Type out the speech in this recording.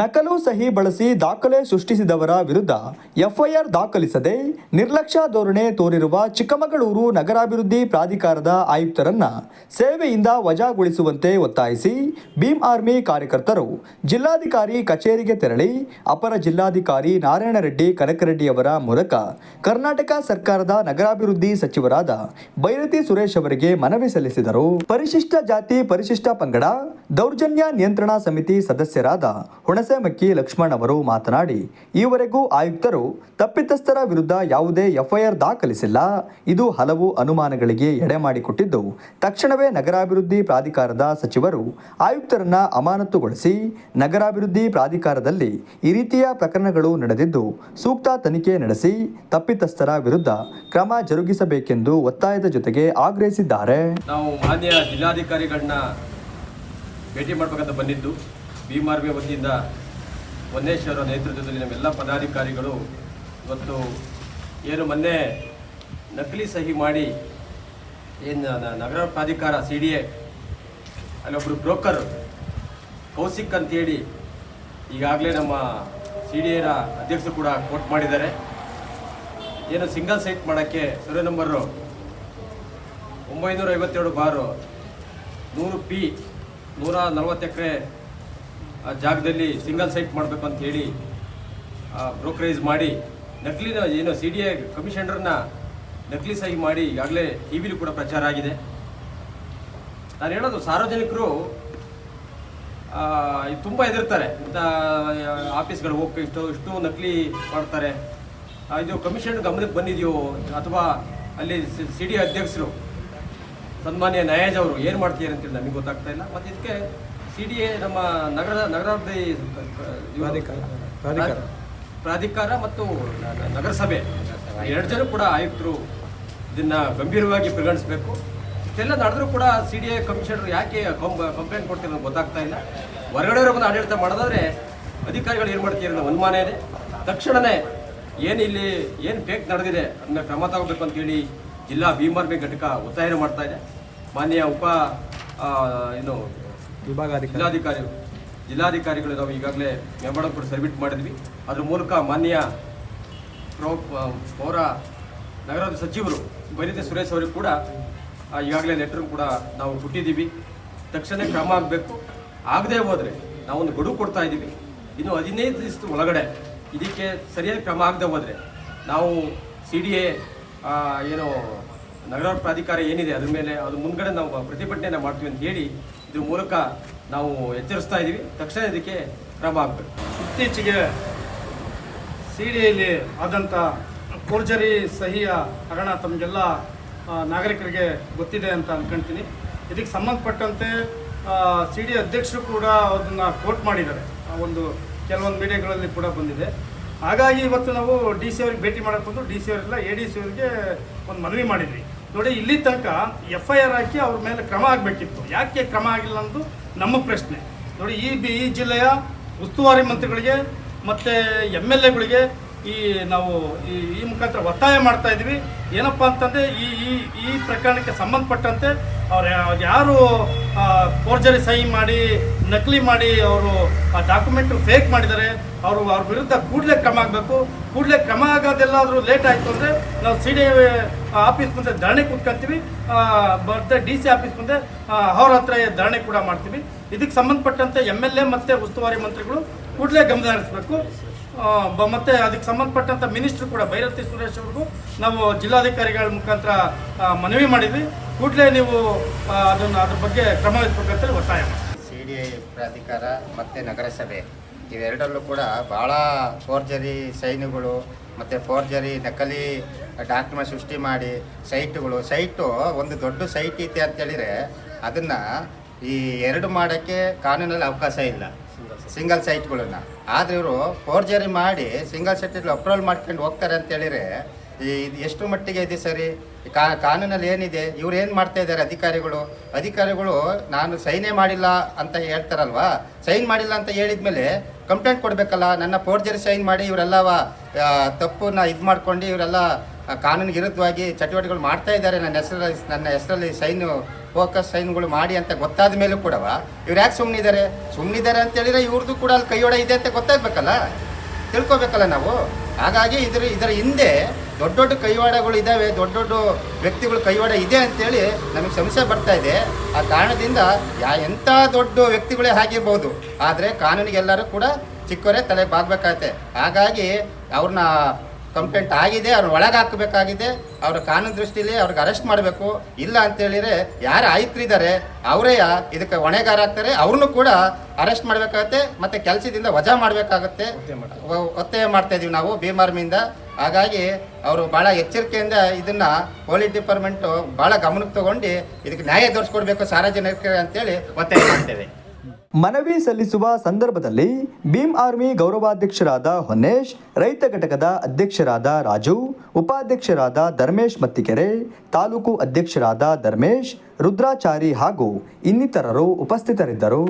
ನಕಲು ಸಹಿ ಬಳಸಿ ದಾಖಲೆ ಸೃಷ್ಟಿಸಿದವರ ವಿರುದ್ಧ ಎಫ್ಐಆರ್ ದಾಖಲಿಸದೆ ನಿರ್ಲಕ್ಷ್ಯ ಧೋರಣೆ ತೋರಿರುವ ಚಿಕ್ಕಮಗಳೂರು ನಗರಾಭಿವೃದ್ಧಿ ಪ್ರಾಧಿಕಾರದ ಆಯುಕ್ತರನ್ನ ಸೇವೆಯಿಂದ ವಜಾಗೊಳಿಸುವಂತೆ ಒತ್ತಾಯಿಸಿ ಭೀಮ್ ಆರ್ಮಿ ಕಾರ್ಯಕರ್ತರು ಜಿಲ್ಲಾಧಿಕಾರಿ ಕಚೇರಿಗೆ ತೆರಳಿ ಅಪರ ಜಿಲ್ಲಾಧಿಕಾರಿ ನಾರಾಯಣ ರೆಡ್ಡಿ ಕನಕರೆಡ್ಡಿಯವರ ಮೂಲಕ ಕರ್ನಾಟಕ ಸರ್ಕಾರದ ನಗರಾಭಿವೃದ್ಧಿ ಸಚಿವರಾದ ಬೈರತಿ ಸುರೇಶ್ ಅವರಿಗೆ ಮನವಿ ಸಲ್ಲಿಸಿದರು. ಪರಿಶಿಷ್ಟ ಜಾತಿ ಪರಿಶಿಷ್ಟ ಪಂಗಡ, ದೌರ್ಜನ್ಯ ನಿಯಂತ್ರಣ ಸಮಿತಿ ಸದಸ್ಯರಾದ ಹುಣಸೆಮಕ್ಕಿ ಲಕ್ಷ್ಮಣ್ ಅವರು ಮಾತನಾಡಿ, ಈವರೆಗೂ ಆಯುಕ್ತರು ತಪ್ಪಿತಸ್ಥರ ವಿರುದ್ಧ ಯಾವುದೇ ಎಫ್ಐಆರ್ ದಾಖಲಿಸಿಲ್ಲ. ಇದು ಹಲವು ಅನುಮಾನಗಳಿಗೆ ಎಡೆ ಮಾಡಿಕೊಟ್ಟಿದ್ದು, ತಕ್ಷಣವೇ ನಗರಾಭಿವೃದ್ಧಿ ಪ್ರಾಧಿಕಾರದ ಸಚಿವರು ಆಯುಕ್ತರನ್ನ ಅಮಾನತುಗೊಳಿಸಿ, ನಗರಾಭಿವೃದ್ಧಿ ಪ್ರಾಧಿಕಾರದಲ್ಲಿ ಈ ರೀತಿಯ ಪ್ರಕರಣಗಳು ನಡೆದಿದ್ದು, ಸೂಕ್ತ ತನಿಖೆ ನಡೆಸಿ ತಪ್ಪಿತಸ್ಥರ ವಿರುದ್ಧ ಕ್ರಮ ಜರುಗಿಸಬೇಕೆಂದು ಒತ್ತಾಯದ ಜೊತೆಗೆ ಆಗ್ರಹಿಸಿದ್ದಾರೆ. ನಾವು ಮಾನ್ಯ ಜಿಲ್ಲಾಧಿಕಾರಿಗಳನ್ನ ಭೇಟಿ ಮಾಡಬೇಕಂತ ಬಂದಿದ್ದು ಭೀಮಾರ್ಮಿ ವತಿಯಿಂದ ವನ್ನೇಶ್ ನೇತೃತ್ವದಲ್ಲಿ ನಮ್ಮೆಲ್ಲ ಪದಾಧಿಕಾರಿಗಳು ಇವತ್ತು ಏನು ಮೊನ್ನೆ ನಕಲಿ ಸಹಿ ಮಾಡಿ ಏನು ನಗರ ಪ್ರಾಧಿಕಾರ ಸಿ ಡಿ ಎ ಅಲ್ಲೊಬ್ಬರು ಬ್ರೋಕರ್ ಕೌಶಿಕ್ ಅಂತೇಳಿ ಈಗಾಗಲೇ ನಮ್ಮ ಸಿ ಡಿ ಎನ ಅಧ್ಯಕ್ಷರು ಕೂಡ ಕೋಟ್ ಮಾಡಿದ್ದಾರೆ. ಏನು ಸಿಂಗಲ್ ಸೈಟ್ ಮಾಡೋಕ್ಕೆ ಸರ್ವೆ ನಂಬರು ಒಂಬೈನೂರ ಐವತ್ತೆರಡು ಬಾರು ನೂರು ಪಿ ನೂರ ನಲವತ್ತು ಎಕರೆ ಜಾಗದಲ್ಲಿ ಸಿಂಗಲ್ ಸೈಟ್ ಮಾಡಬೇಕು ಅಂತ ಹೇಳಿ ಬ್ರೋಕರೇಜ್ ಮಾಡಿ ನಕಲಿನ ಏನು ಸಿ ಡಿ ಎ ಕಮಿಷನರ್ನ ನಕಲಿ ಸಹಿ ಮಾಡಿ ಈಗಾಗಲೇ ಟಿ ವಿಲಿ ಕೂಡ ಪ್ರಚಾರ ಆಗಿದೆ. ನಾನು ಹೇಳೋದು ಸಾರ್ವಜನಿಕರು ಆ, ತುಂಬ ಹೆದರ್ತಾರೆ. ಇಂಥ ಆಫೀಸ್ಗಳು ಹೋಗಿ ಇಷ್ಟು ಇಷ್ಟು ನಕಲಿ ಮಾಡ್ತಾರೆ. ಆ, ಇದು ಕಮಿಷನ್ ಗಮನಕ್ಕೆ ಬಂದಿದೆಯೋ ಅಥವಾ ಅಲ್ಲಿ ಸಿ ಡಿ ಅಧ್ಯಕ್ಷರು ಸನ್ಮಾನ್ಯ ನ್ಯಾಯಾಜ್ ಅವರು ಏನು ಮಾಡ್ತೀರಿ ಅಂತೇಳಿ ನಮಗೆ ಗೊತ್ತಾಗ್ತಾ ಇಲ್ಲ. ಮತ್ತು ಇದಕ್ಕೆ ಸಿ ಡಿ ಎ ನಮ್ಮ ನಗರ ನಗರಾಭಿವೃದ್ಧಿ ಪ್ರಾಧಿಕಾರ. ಪ್ರಾಧಿಕಾರ. ಮತ್ತು ನಗರಸಭೆ. ಎರಡು ಜನ ಕೂಡ ಆಯುಕ್ತರು ಇದನ್ನ ಗಂಭೀರವಾಗಿ ಪರಿಗಣಿಸಬೇಕು. ಇಷ್ಟೆಲ್ಲ ನಡೆದ್ರೂ ಕೂಡ ಸಿ ಡಿ ಎ ಕಮಿಷನರ್ ಯಾಕೆ ಕಂಪ್ಲೇಂಟ್ ಕೊಡ್ತೀರ ಗೊತ್ತಾಗ್ತಾ ಇಲ್ಲ. ಹೊರಗಡೆ ಬಂದು ಆಡಳಿತ ಮಾಡೋದಾದ್ರೆ ಅಧಿಕಾರಿಗಳು ಏನು ಮಾಡ್ತೀರಿ ಅನ್ನೋ ಅನುಮಾನ ಇದೆ. ತಕ್ಷಣವೇ ಏನು ಇಲ್ಲಿ ಏನು ಬೇಕು ನಡೆದಿದೆ ಅದನ್ನ ಕ್ರಮ ತಗೋಬೇಕು ಅಂತೇಳಿ ಜಿಲ್ಲಾ ಭೀಮಾರ್ಮಿ ಘಟಕ ಒತ್ತಾಯ ಮಾಡ್ತಾ ಇದೆ. ಮಾನ್ಯ ಉಪ ಏನು ಜಿಲ್ಲಾಧಿಕಾರಿ ಜಿಲ್ಲಾಧಿಕಾರಿಗಳು. ನಾವು ಈಗಾಗಲೇ ಮೆಮೊರಂ ಕೂಡ ಸಬ್ಮಿಟ್ ಮಾಡಿದ್ವಿ. ಅದ್ರ ಮೂಲಕ ಮಾನ್ಯ ಪ್ರೊ ಪೌರ ನಗರದ ಸಚಿವರು ಬೈರತಿ ಸುರೇಶ್ ಅವರಿಗೆ ಕೂಡ ಈಗಾಗಲೇ ಲೆಟರ್ ಕೂಡ ನಾವು ಕೊಟ್ಟಿದ್ದೀವಿ. ತಕ್ಷಣ ಕ್ರಮ ಆಗಬೇಕು. ಆಗದೆ ಹೋದರೆ ನಾವೊಂದು ಗಡುವು ಕೊಡ್ತಾ ಇದ್ದೀವಿ. ಇನ್ನು ಹದಿನೈದು ದಿವಸದ ಒಳಗಡೆ ಇದಕ್ಕೆ ಸರಿಯಾಗಿ ಕ್ರಮ ಆಗದೆ ಹೋದರೆ ನಾವು ಸಿ ಡಿ ಎ ಏನು ನಗರ ಪ್ರಾಧಿಕಾರ ಏನಿದೆ ಅದ್ರ ಮೇಲೆ ಅದು ಮುಂದ್ಗಡೆ ನಾವು ಪ್ರತಿಭಟನೆ ಮಾಡ್ತೀವಿ ಅಂತ ಹೇಳಿ ಇದ್ರ ಮೂಲಕ ನಾವು ಎಚ್ಚರಿಸ್ತಾ ಇದ್ದೀವಿ ತಕ್ಷಣ ಇದಕ್ಕೆ ಕ್ರಮ ಆಗಬೇಕು. ಇತ್ತೀಚೆಗೆ ಸಿ ಡಿಯಲ್ಲಿ ಆದಂಥ ಫೋರ್ಜರಿ ಸಹಿಯ ಹಗರಣ ತಮಗೆಲ್ಲ ನಾಗರಿಕರಿಗೆ ಗೊತ್ತಿದೆ ಅಂತ ಅಂದ್ಕೊಳ್ತೀನಿ ಇದಕ್ಕೆ ಸಂಬಂಧಪಟ್ಟಂತೆ ಸಿ ಡಿ ಅಧ್ಯಕ್ಷರು ಕೂಡ ಅದನ್ನು ಕೋಟ್ ಮಾಡಿದ್ದಾರೆ. ಒಂದು ಕೆಲವೊಂದು ಮೀಡಿಯಾಗಳಲ್ಲಿ ಕೂಡ ಬಂದಿದೆ. ಹಾಗಾಗಿ ಇವತ್ತು ನಾವು ಡಿ ಸಿ ಅವ್ರಿಗೆ ಭೇಟಿ ಮಾಡಕ್ಕೆ ಬಂದು ಡಿ ಸಿ ಅವರೆಲ್ಲ ಎ ಡಿ ಸಿ ಅವರಿಗೆ ಒಂದು ಮನವಿ ಮಾಡಿದ್ವಿ. ನೋಡಿ, ಇಲ್ಲಿ ತನಕ ಎಫ್ ಐ ಆರ್ ಹಾಕಿ ಅವ್ರ ಮೇಲೆ ಕ್ರಮ ಆಗಬೇಕಿತ್ತು. ಯಾಕೆ ಕ್ರಮ ಆಗಿಲ್ಲ ಅನ್ನೋದು ನಮ್ಮ ಪ್ರಶ್ನೆ. ನೋಡಿ, ಈ ಬಿ, ಈ ಜಿಲ್ಲೆಯ ಉಸ್ತುವಾರಿ ಮಂತ್ರಿಗಳಿಗೆ ಮತ್ತು ಎಂ ಎಲ್ ಎಗಳಿಗೆ ಈ ನಾವು ಈ ಈ ಮುಖಾಂತರ ಒತ್ತಾಯ ಮಾಡ್ತಾ ಇದ್ವಿ ಏನಪ್ಪ ಅಂತಂದರೆ, ಈ ಈ ಈ ಪ್ರಕರಣಕ್ಕೆ ಸಂಬಂಧಪಟ್ಟಂತೆ ಅವ್ರು ಯಾರು ಫೋರ್ಜರಿ ಸಹಿ ಮಾಡಿ, ನಕಲಿ ಮಾಡಿ ಅವರು ಆ ಡಾಕ್ಯುಮೆಂಟ್ ಫೇಕ್ ಮಾಡಿದ್ದಾರೆ, ಅವರು ಅವ್ರ ವಿರುದ್ಧ ಕೂಡಲೇ ಕ್ರಮ ಆಗಬೇಕು. ಕೂಡಲೇ ಕ್ರಮ ಆಗೋದೆಲ್ಲಾದರೂ ಲೇಟ್ ಆಯಿತು ಅಂದರೆ ನಾವು ಸಿ ಡಿ ಆಫೀಸ್ ಮುಂದೆ ಧರಣಿ ಕೂತ್ಕೊಂತೀವಿ. ಮತ್ತು ಡಿ ಸಿ ಆಫೀಸ್ ಮುಂದೆ ಅವ್ರ ಹತ್ರ ಧರಣಿ ಕೂಡ ಮಾಡ್ತೀವಿ. ಇದಕ್ಕೆ ಸಂಬಂಧಪಟ್ಟಂತೆ ಎಂ ಎಲ್ ಎ ಮತ್ತು ಉಸ್ತುವಾರಿ ಮಂತ್ರಿಗಳು ಕೂಡಲೇ ಗಮನ ಹರಿಸಬೇಕು. ಮತ್ತು ಅದಕ್ಕೆ ಸಂಬಂಧಪಟ್ಟಂಥ ಮಿನಿಸ್ಟ್ರು ಕೂಡ, ಭೈರತಿ ಸುರೇಶ್ ಅವ್ರಿಗೂ ನಾವು ಜಿಲ್ಲಾಧಿಕಾರಿಗಳ ಮುಖಾಂತರ ಮನವಿ ಮಾಡಿದ್ವಿ. ಕೂಡಲೇ ನೀವು ಅದನ್ನು ಅದ್ರ ಬಗ್ಗೆ ಕ್ರಮ ವಹಿಸ್ಬೇಕಂತೇಳಿ ಒತ್ತಾಯ. ಸಿ ಡಿ ಐ ಪ್ರಾಧಿಕಾರ ಮತ್ತು ನಗರಸಭೆ ಇವೆರಡರಲ್ಲೂ ಕೂಡ ಭಾಳ ಫೋರ್ಜರಿ ಸೈನುಗಳು ಮತ್ತು ಫೋರ್ಜರಿ ನಕಲಿ ಡಾಕ್ಯುಮೆಂಟ್ ಸೃಷ್ಟಿ ಮಾಡಿ ಸೈಟ್ಗಳು ಸೈಟು ಒಂದು ದೊಡ್ಡ ಸೈಟ್ ಐತೆ ಅಂತೇಳಿದರೆ ಅದನ್ನು ಈ ಎರಡು ಮಾಡೋಕ್ಕೆ ಕಾನೂನಲ್ಲಿ ಅವಕಾಶ ಇಲ್ಲ. ಸಿಂಗಲ್ ಸೈಟ್ಗಳನ್ನ ಆದರೆ ಇವರು ಫೋರ್ಜರಿ ಮಾಡಿ ಸಿಂಗಲ್ ಸೈಟಲ್ಲಿ ಅಪ್ರೂವಲ್ ಮಾಡ್ಕೊಂಡು ಹೋಗ್ತಾರೆ ಅಂತೇಳಿದರೆ ಇದು ಎಷ್ಟು ಮಟ್ಟಿಗೆ ಇದೆ ಸರಿ. ಕಾ, ಕಾನೂನಲ್ಲಿ ಏನಿದೆ, ಇವ್ರು ಏನು ಮಾಡ್ತಾ ಇದ್ದಾರೆ ಅಧಿಕಾರಿಗಳು? ಅಧಿಕಾರಿಗಳು, ನಾನು ಸೈನೇ ಮಾಡಿಲ್ಲ ಅಂತ ಹೇಳ್ತಾರಲ್ವಾ? ಸೈನ್ ಮಾಡಿಲ್ಲ ಅಂತ ಹೇಳಿದ ಮೇಲೆ ಕಂಪ್ಲೇಂಟ್ ಕೊಡಬೇಕಲ್ಲ, ನನ್ನ ಫೋರ್ಜರಿ ಸೈನ್ ಮಾಡಿ ಇವರೆಲ್ಲ ತಪ್ಪನ್ನ ಇದು ಮಾಡ್ಕೊಂಡು ಇವರೆಲ್ಲ ಕಾನೂನಿಗೆ ವಿರುದ್ಧವಾಗಿ ಚಟುವಟಿಕೆಗಳು ಮಾಡ್ತಾ ಇದ್ದಾರೆ. ನನ್ನ ಹೆಸರಲ್ಲಿ ನನ್ನ ಹೆಸರಲ್ಲಿ ಸೈನು, ಫೋಕಸ್ ಸೈನ್ಗಳು ಮಾಡಿ ಅಂತ ಗೊತ್ತಾದ ಮೇಲೂ ಕೂಡ ಇವ್ರು ಯಾಕೆ ಸುಮ್ಮನಿದ್ದಾರೆ ಸುಮ್ಮನಿದ್ದಾರೆ ಅಂತ ಹೇಳಿದ್ರೆ ಇವ್ರದ್ದು ಕೂಡ ಅಲ್ಲಿ ಕೈಯೊಡ ಇದೆ ಅಂತ ಗೊತ್ತಾಗಬೇಕಲ್ಲ? ತಿಳ್ಕೊಬೇಕಲ್ಲ ನಾವು? ಹಾಗಾಗಿ ಇದ್ರ, ಇದರ ಹಿಂದೆ ದೊಡ್ಡ ದೊಡ್ಡ ಕೈವಾಡಗಳು ಇದ್ದಾವೆ ದೊಡ್ಡ ದೊಡ್ಡ ವ್ಯಕ್ತಿಗಳು ಕೈವಾಡ ಇದೆ ಅಂತೇಳಿ ನಮಗೆ ಸಂಶಯ ಬರ್ತಾ ಇದೆ. ಆ ಕಾರಣದಿಂದ ಯಾ ಎಂಥ ದೊಡ್ಡ ವ್ಯಕ್ತಿಗಳೇ ಆಗಿರ್ಬೋದು, ಆದರೆ ಕಾನೂನಿಗೆ ಎಲ್ಲರೂ ಕೂಡ ಚಿಕ್ಕವರೇ ತಲೆ ಬಾಗಬೇಕಾಗತ್ತೆ. ಹಾಗಾಗಿ ಅವ್ರನ್ನ ಕಂಪ್ಲೇಂಟ್ ಆಗಿದೆ ಅವ್ರನ್ನ ಒಳಗೆ ಹಾಕಬೇಕಾಗಿದೆ ಅವ್ರ ಕಾನೂನು ದೃಷ್ಟಿಲಿ ಅವ್ರಿಗೆ ಅರೆಸ್ಟ್ ಮಾಡಬೇಕು. ಇಲ್ಲ ಅಂತೇಳಿದರೆ ಯಾರು ಆಯ್ತ್ರಿದ್ದಾರೆ ಅವರೇ ಇದಕ್ಕೆ ಹೊಣೆಗಾರ ಆಗ್ತಾರೆ ಅವ್ರನ್ನೂ ಕೂಡ ಅರೆಸ್ಟ್ ಮಾಡಬೇಕಾಗತ್ತೆ ಮತ್ತೆ ಕೆಲಸದಿಂದ ವಜಾ ಮಾಡಬೇಕಾಗತ್ತೆ. ಒತ್ತಾಯ ಮಾಡ್ತಾ ಇದೀವಿ ನಾವು ಭೀಮಾರ್ಮಿಯಿಂದ ಹಾಗಾಗಿ ಅವರು ಭಾಳ ಎಚ್ಚರಿಕೆಯಿಂದ ಇದನ್ನ ಪೊಲೀಸ್ ಡಿಪಾರ್ಟ್ಮೆಂಟು ಭಾಳ ಗಮನಕ್ಕೆ ತಗೊಂಡು ಇದಕ್ಕೆ ನ್ಯಾಯ ತೋರಿಸ್ಕೊಡ್ಬೇಕು ಸಾರ್ವಜನಿಕರಿಗೆ ಅಂತೇಳಿ ಒತ್ತಾಯ ಮಾಡ್ತೇವೆ. ಮನವಿ ಸಲ್ಲಿಸುವ ಸಂದರ್ಭದಲ್ಲಿ ಭೀಮ್ ಆರ್ಮಿ ಗೌರವಾಧ್ಯಕ್ಷರಾದ ಹೊನ್ನೇಶ್, ರೈತ ಘಟಕದ ಅಧ್ಯಕ್ಷರಾದ ರಾಜು, ಉಪಾಧ್ಯಕ್ಷರಾದ ಧರ್ಮೇಶ್ ಮತ್ತಿಕೆರೆ, ತಾಲೂಕು ಅಧ್ಯಕ್ಷರಾದ ಧರ್ಮೇಶ್, ರುದ್ರಾಚಾರಿ ಹಾಗೂ ಇನ್ನಿತರರು ಉಪಸ್ಥಿತರಿದ್ದರು.